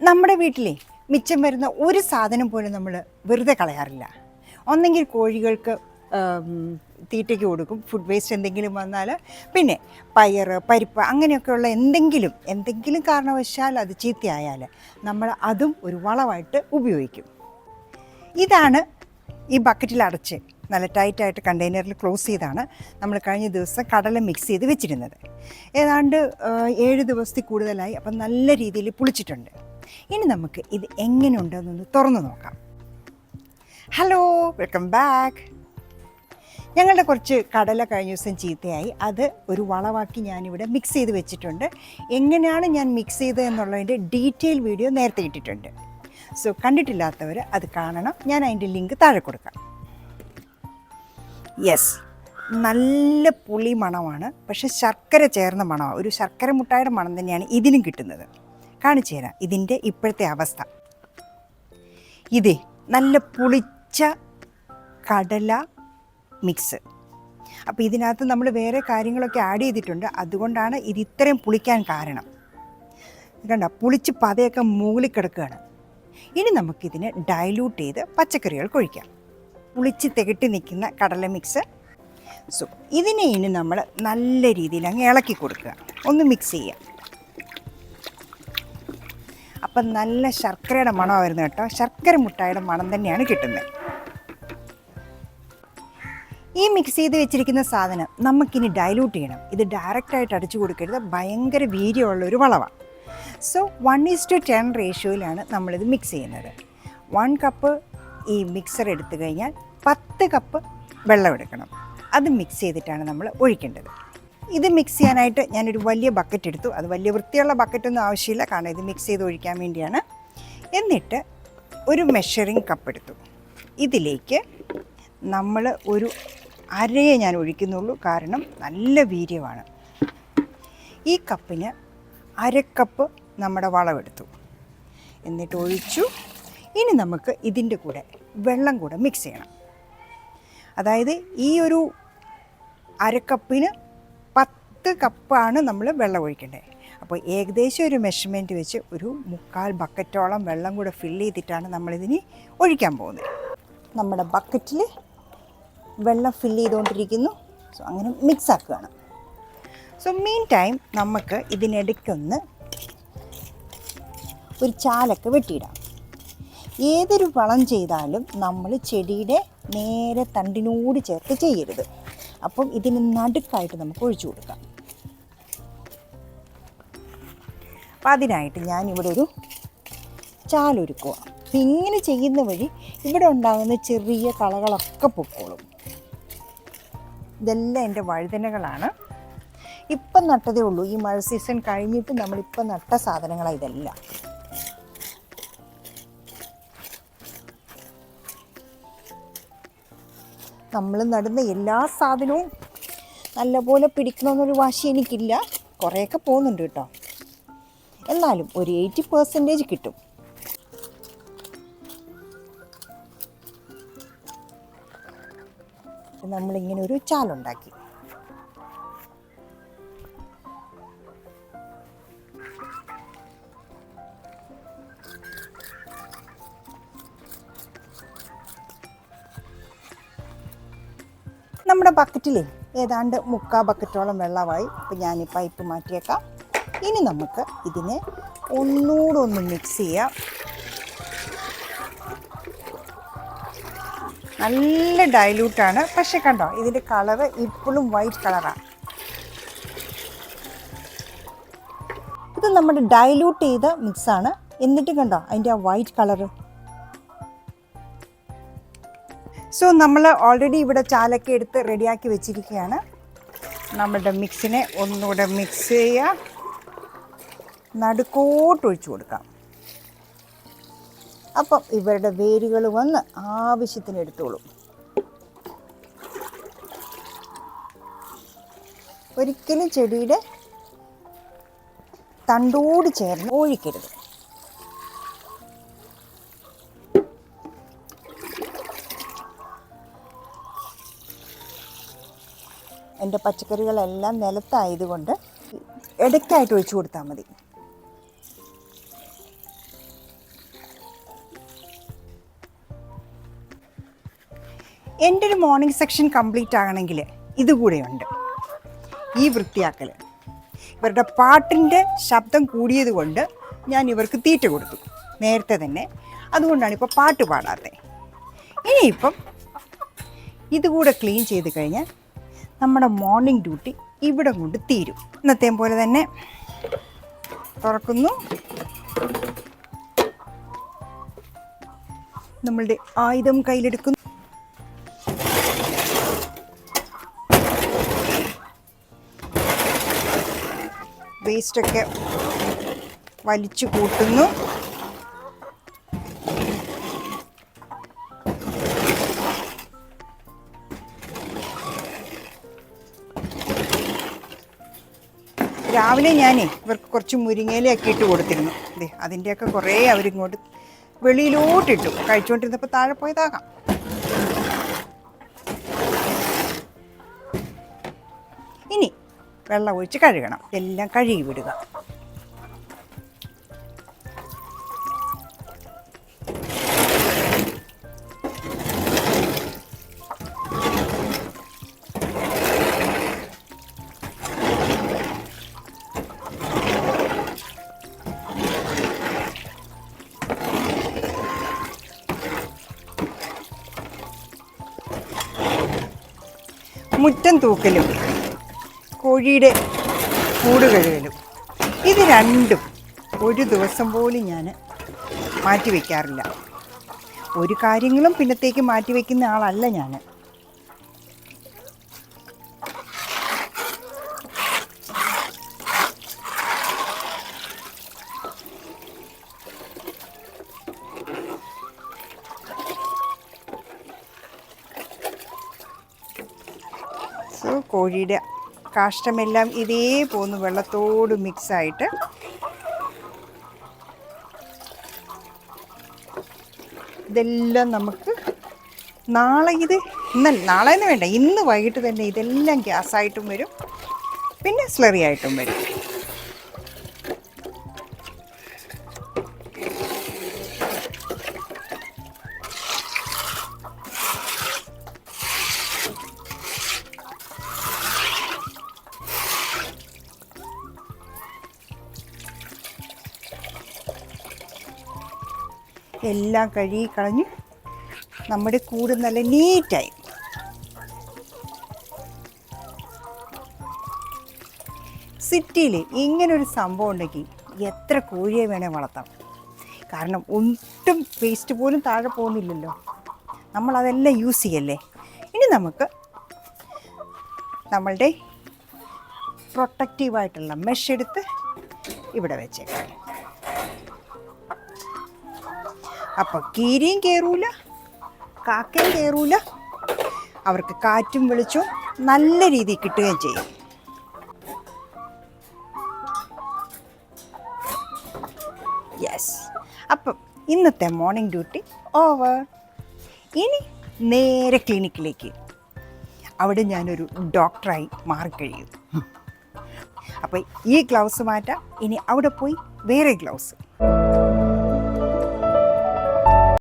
നമ്മുടെ വീട്ടിലെ മിച്ചം വരുന്ന ഒരു സാധനം പോലും നമ്മൾ വെറുതെ കളയാറില്ല. ഒന്നെങ്കിൽ കോഴികൾക്ക് തീറ്റയ്ക്ക് കൊടുക്കും ഫുഡ് വേസ്റ്റ് എന്തെങ്കിലും വന്നാൽ പിന്നെ പയർ പരിപ്പ് അങ്ങനെയൊക്കെയുള്ള എന്തെങ്കിലും എന്തെങ്കിലും കാരണവശാൽ അത് ചീത്തയായാൽ നമ്മൾ അതും ഒരു വളമായിട്ട് ഉപയോഗിക്കും. ഇതാണ് ഈ ബക്കറ്റിൽ അടച്ച് നല്ല ടൈറ്റായിട്ട് കണ്ടെയ്നറിൽ ക്ലോസ് ചെയ്താണ് നമ്മൾ കഴിഞ്ഞ ദിവസം കടല മിക്സ് ചെയ്ത് വെച്ചിരുന്നത്. ഏതാണ്ട് ഏഴ് ദിവസത്തിൽ കൂടുതലായി. അപ്പം നല്ല രീതിയിൽ പുളിച്ചിട്ടുണ്ട്. ഇനി നമുക്ക് ഇത് എങ്ങനെയുണ്ടെന്നൊന്ന് തുറന്നു നോക്കാം. ഹലോ വെൽക്കം ബാക്ക് ഞങ്ങളുടെ കുറച്ച് കടല കഴിഞ്ഞ ദിവസം ചീത്തയായി. അത് ഒരു വളവാക്കി ഞാനിവിടെ മിക്സ് ചെയ്ത് വെച്ചിട്ടുണ്ട്. എങ്ങനെയാണ് ഞാൻ മിക്സ് ചെയ്തത് എന്നുള്ളതിന്റെ ഡീറ്റെയിൽ വീഡിയോ നേരത്തെ ഇട്ടിട്ടുണ്ട്. സോ കണ്ടിട്ടില്ലാത്തവർ അത് കാണണം. ഞാൻ അതിന്റെ ലിങ്ക് താഴെ കൊടുക്കാം. യെസ് നല്ല പുളി മണമാണ്. പക്ഷെ ശർക്കര ചേർന്ന മണമാണ്. ഒരു ശർക്കര മുട്ടായുടെ മണം തന്നെയാണ് ഇതിനും കിട്ടുന്നത്. കാണിച്ചു തരാം. ഇതിന്റെ ഇപ്പോഴത്തെ അവസ്ഥ. ഇതേ നല്ല പുളിച്ച കടല മിക്സ് അപ്പോൾ ഇതിനകത്ത് നമ്മൾ വേറെ കാര്യങ്ങളൊക്കെ ആഡ് ചെയ്തിട്ടുണ്ട്. അതുകൊണ്ടാണ് ഇത് ഇത്രയും പുളിക്കാൻ കാരണം. കണ്ട പുളിച്ച് പതയൊക്കെ മൂളി കിടക്കുകയാണ്. ഇനി നമുക്കിതിനെ ഡയലൂട്ട് ചെയ്ത് പച്ചക്കറികൾ ഒഴിക്കാം. പുളിച്ച് തികട്ടി നിൽക്കുന്ന കടല മിക്സ് സോ ഇതിനെ ഇനി നമ്മൾ നല്ല രീതിയിൽ അങ്ങ് ഇളക്കി കൊടുക്കുക. ഒന്ന് മിക്സ് ചെയ്യാം. അപ്പം നല്ല ശർക്കരയുടെ മണമായിരുന്നു കേട്ടോ. ശർക്കര മുട്ടായുടെ മണം തന്നെയാണ് കിട്ടുന്നത്. ഈ മിക്സ് ചെയ്ത് വെച്ചിരിക്കുന്ന സാധനം നമുക്കിനി ഡൈലൂട്ട് ചെയ്യണം. ഇത് ഡയറക്റ്റായിട്ട് അടിച്ചു കൊടുക്കരുത്. ഭയങ്കര വീര്യമുള്ള ഒരു വളവാണ് so one is to ten റേഷ്യോയിലാണ് നമ്മളിത് മിക്സ് ചെയ്യുന്നത്. വൺ കപ്പ് ഈ മിക്സർ എടുത്തു കഴിഞ്ഞാൽ പത്ത് കപ്പ് വെള്ളം എടുക്കണം. അത് മിക്സ് ചെയ്തിട്ടാണ് നമ്മൾ ഒഴിക്കേണ്ടത്. ഇത് മിക്സ് ചെയ്യാനായിട്ട് ഞാനൊരു വലിയ ബക്കറ്റ് എടുത്തു. അത് വലിയ വൃത്തിയുള്ള ബക്കറ്റൊന്നും ആവശ്യമില്ല. കാരണം ഇത് മിക്സ് ചെയ്ത് ഒഴിക്കാൻ വേണ്ടിയാണ്. എന്നിട്ട് ഒരു മെഷറിങ് കപ്പ് എടുത്തു. ഇതിലേക്ക് നമ്മൾ ഒരു അരയെ ഞാൻ ഒഴിക്കുന്നുള്ളൂ. കാരണം നല്ല വീര്യമാണ്. ഈ കപ്പിന് അരക്കപ്പ് നമ്മുടെ വളമെടുത്തു. എന്നിട്ട് ഒഴിച്ചു. ഇനി നമുക്ക് ഇതിന്റെ കൂടെ വെള്ളം കൂടെ മിക്സ് ചെയ്യണം. അതായത് ഈ ഒരു അരക്കപ്പിന് പത്ത് കപ്പാണ് നമ്മൾ വെള്ളം ഒഴിക്കേണ്ടത് അപ്പോൾ ഏകദേശം ഒരു മെഷർമെന്റ് വെച്ച് ഒരു മുക്കാൽ ബക്കറ്റോളം വെള്ളം കൂടെ ഫില്ല് ചെയ്തിട്ടാണ് നമ്മളിതിന് ഒഴിക്കാൻ പോകുന്നത്. നമ്മുടെ ബക്കറ്റിൽ വെള്ളം ഫില്ല് ചെയ്തുകൊണ്ടിരിക്കുന്നു. സോ അങ്ങനെ മിക്സ് ആക്കുകയാണ്. സോ മീൻ ടൈം നമുക്ക് ഇതിനിടയ്ക്കൊന്ന് ഒരു ചാലൊക്കെ വെട്ടിയിടാം. ഏതൊരു വളം ചെയ്താലും നമ്മൾ ചെടിയുടെ നേരെ തണ്ടിനോട് ചേർത്ത് ചെയ്യരുത്. അപ്പം ഇതിന് നടുക്കായിട്ട് നമുക്ക് ഒഴിച്ചു കൊടുക്കാം. അപ്പം അതിനായിട്ട് ഞാനിവിടെ ഒരു ചാലൊരുക്കുക അപ്പം ഇങ്ങനെ ചെയ്യുന്ന വഴി ഇവിടെ ഉണ്ടാകുന്ന ചെറിയ കളകളൊക്കെ പൊക്കോളും. ഇതെല്ലാം എന്റെ വഴുതനകളാണ്. ഇപ്പം നട്ടതേ ഉള്ളൂ. ഈ മഴ സീസൺ കഴിഞ്ഞിട്ട് നമ്മളിപ്പം നട്ട സാധനങ്ങളാണ് ഇതെല്ലാം. നമ്മൾ നടുന്ന എല്ലാ സാധനവും നല്ലപോലെ പിടിക്കണമെന്നൊരു വാശി എനിക്കില്ല. കുറേയൊക്കെ പോകുന്നുണ്ട് കേട്ടോ. എന്നാലും ഒരു എയ്റ്റി പെർസെന്റേജ് കിട്ടും. നമ്മളിങ്ങനെ ഒരു ചാലുണ്ടാക്കി. നമ്മുടെ ബക്കറ്റിലേ ഏതാണ്ട് മുക്കാ ബക്കറ്റോളം വെള്ളമായി. അപ്പം ഞാൻ ഈ പൈപ്പ് മാറ്റിയേക്കാം. ഇനി നമുക്ക് ഇതിനെ ഒന്നുകൂടെ ഒന്ന് മിക്സ് ചെയ്യാം. നല്ല ഡൈല്യൂട്ടാണ് പക്ഷെ കണ്ടോ ഇതിന്റെ കളറ് ഇപ്പോഴും വൈറ്റ് കളറാണ് ഇത് നമ്മുടെ ഡൈല്യൂട്ട് ചെയ്ത മിക്സാണ് എന്നിട്ട് കണ്ടോ അതിന്റെ ആ വൈറ്റ് കളറ് സോ നമ്മൾ ഓൾറെഡി ഇവിടെ ചാലൊക്കെ എടുത്ത് റെഡിയാക്കി വെച്ചിരിക്കുകയാണ്. നമ്മുടെ മിക്സിനെ ഒന്നുകൂടെ മിക്സ് ചെയ്യുക നടുക്കോട്ട് ഒഴിച്ചു കൊടുക്കാം. അപ്പം ഇവരുടെ വേരുകൾ വന്ന് ആവശ്യത്തിന് എടുത്തോളും. ഒരിക്കലും ചെടിയുടെ തണ്ടോട് ചേർന്ന് ഒഴിക്കരുത്. എന്റെ പച്ചക്കറികളെല്ലാം നിലത്തായതുകൊണ്ട് ഇടയ്ക്കായിട്ട് ഒഴിച്ചു കൊടുത്താൽ മതി. എന്റെ ഒരു മോർണിംഗ് സെക്ഷൻ കംപ്ലീറ്റ് ആകണമെങ്കിൽ ഇതുകൂടെയുണ്ട്. ഈ വൃത്തിയാക്കൽ ഇവരുടെ പാട്ടിന്റെ ശബ്ദം കൂടിയത് കൊണ്ട് ഞാൻ ഇവർക്ക് തീറ്റ കൊടുത്തു. നേരത്തെ തന്നെ. അതുകൊണ്ടാണ് ഇപ്പോൾ പാട്ട് പാടാത്തത് ഇനിയിപ്പം ഇതുകൂടെ ക്ലീൻ ചെയ്ത് കഴിഞ്ഞാൽ നമ്മുടെ മോർണിംഗ് ഡ്യൂട്ടി ഇവിടെ കൊണ്ട് തീരും. ഇന്നത്തെയും പോലെ തന്നെ. തുറക്കുന്നു. നമ്മളുടെ ആയുധം കയ്യിലെടുക്കുന്നു. വേസ്റ്റൊക്കെ വലിച്ചു കൂട്ടുന്നു. രാവിലെ ഞാനേ ഇവർക്ക് കുറച്ച് മുരിങ്ങയിലൊക്കെ ഇട്ട് കൊടുത്തിരുന്നു. അതെ അതിന്റെയൊക്കെ കുറേ അവരിങ്ങോട്ട് വെളിയിലോട്ടിട്ടു. കഴിച്ചുകൊണ്ടിരുന്നപ്പോൾ താഴെ പോയതാകാം. ഇനി വെള്ളം ഒഴിച്ച് കഴുകണം. എല്ലാം കഴുകി വിടുക. മുറ്റം തൂക്കലും. കോഴിയുടെ കൂട് കഴുകലും. ഇത് രണ്ടും ഒരു ദിവസം പോലും ഞാൻ മാറ്റി വയ്ക്കാറില്ല ഒരു കാര്യങ്ങളും പിന്നത്തേക്ക് മാറ്റി വയ്ക്കുന്ന ആളല്ല ഞാൻ സോ കോഴിയുടെ കാഷ്ടമെല്ലാം ഇതേ പോന്ന് വെള്ളത്തോട് മിക്സായിട്ട് ഇതെല്ലാം നമുക്ക് നാളെ ഇത് ഇന്നല്ല നാളെ തന്നെ വേണ്ട ഇന്ന് വൈകിട്ട് തന്നെ ഇതെല്ലാം ഗ്യാസായിട്ടും വരും പിന്നെ സ്ലറി ആയിട്ടും വരും. എല്ലാം കഴുകി കളഞ്ഞ് നമ്മുടെ കൂട് നല്ല നീറ്റായി. സിറ്റിയിൽ ഇങ്ങനൊരു സംഭവം ഉണ്ടെങ്കിൽ എത്ര കോഴിയെ വേണേൽ വളർത്താം. കാരണം ഒട്ടും വേസ്റ്റ് പോലും താഴെ പോകുന്നില്ലല്ലോ. നമ്മളതെല്ലാം യൂസ് ചെയ്യല്ലേ? ഇനി നമുക്ക് നമ്മളുടെ പ്രൊട്ടക്റ്റീവായിട്ടുള്ള മെഷ് എടുത്ത് ഇവിടെ വെച്ചേക്കാം. അപ്പോൾ കീരിയും കയറൂല കാക്കയും കയറൂല അവർക്ക് കാറ്റും വെളിച്ചവും നല്ല രീതിയിൽ കിട്ടുകയും ചെയ്യും. യെസ് അപ്പം ഇന്നത്തെ മോർണിംഗ് ഡ്യൂട്ടി ഓവർ ഇനി നേരെ ക്ലിനിക്കിലേക്ക് അവിടെ ഞാനൊരു ഡോക്ടറായി മാറിക്കഴിയും അപ്പോൾ ഈ ഗ്ലൗസ് മാറ്റാം ഇനി അവിടെ പോയി വേറെ ഗ്ലൗസ്